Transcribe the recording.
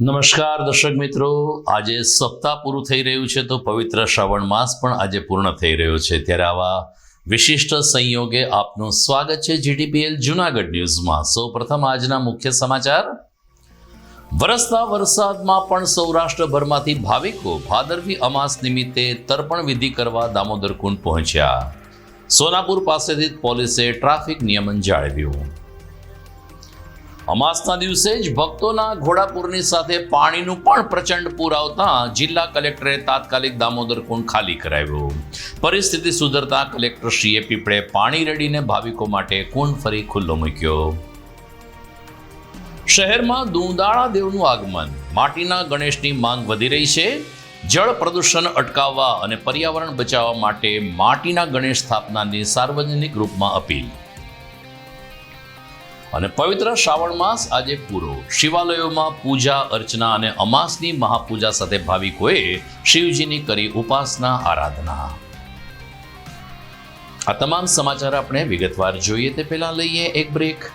નમસ્કાર દર્શક મિત્રો. આજે સપ્તાહ પૂરું થઈ રહ્યું છે તો પવિત્ર શ્રાવણ માસ પણ આજે પૂર્ણ થઈ રહ્યો છે. ત્યારે આવા વિશિષ્ટ સંયોગે આપનું સ્વાગત છે જીટીપીએલ જુનાગઢ ન્યૂઝમાં. સૌ પ્રથમ આજના મુખ્ય સમાચાર. વરસતા વરસાદમાં પણ સૌરાષ્ટ્રભરમાંથી ભાવિકો ભાદરવી અમાસ નિમિત્તે તર્પણ વિધિ કરવા દામોદર કુંડ પહોંચ્યા. સોનાપુર પાસેથી પોલીસે ટ્રાફિક નિયમન જાળવ્યું. અમાસના દિવસે જ ભક્તોના ઘોડાપુરની સાથે પાણીનું પણ પ્રચંડ પૂર આવતા જિલ્લા કલેક્ટરે તાત્કાલિક દામોદર કુંડ ખાલી કરાવ્યો. પરિસ્થિતિ સુધરતા કલેક્ટરશ્રીએ પીપળે પાણી રેડીને ભાવિકો માટે કુંડ ફરી ખુલ્લો મૂક્યો. શહેરમાં દુંદાળા દેવનું આગમન. માટીના ગણેશની માંગ વધી રહી છે. જળ પ્રદૂષણ અટકાવવા અને પર્યાવરણ બચાવવા માટે માટીના ગણેશ સ્થાપનાની સાર્વજનિક રૂપમાં અપીલ. અને પવિત્ર શ્રાવણ માસ આજે પૂરો. શિવાલયોમાં પૂજા, અર્ચના અને અમાસની મહાપૂજા સાથે ભાવિકોએ શિવજીની કરી ઉપાસના, આરાધના. આ તમામ સમાચાર આપણે વિગતવાર જોઈએ તે પહેલા લઈએ એક બ્રેક.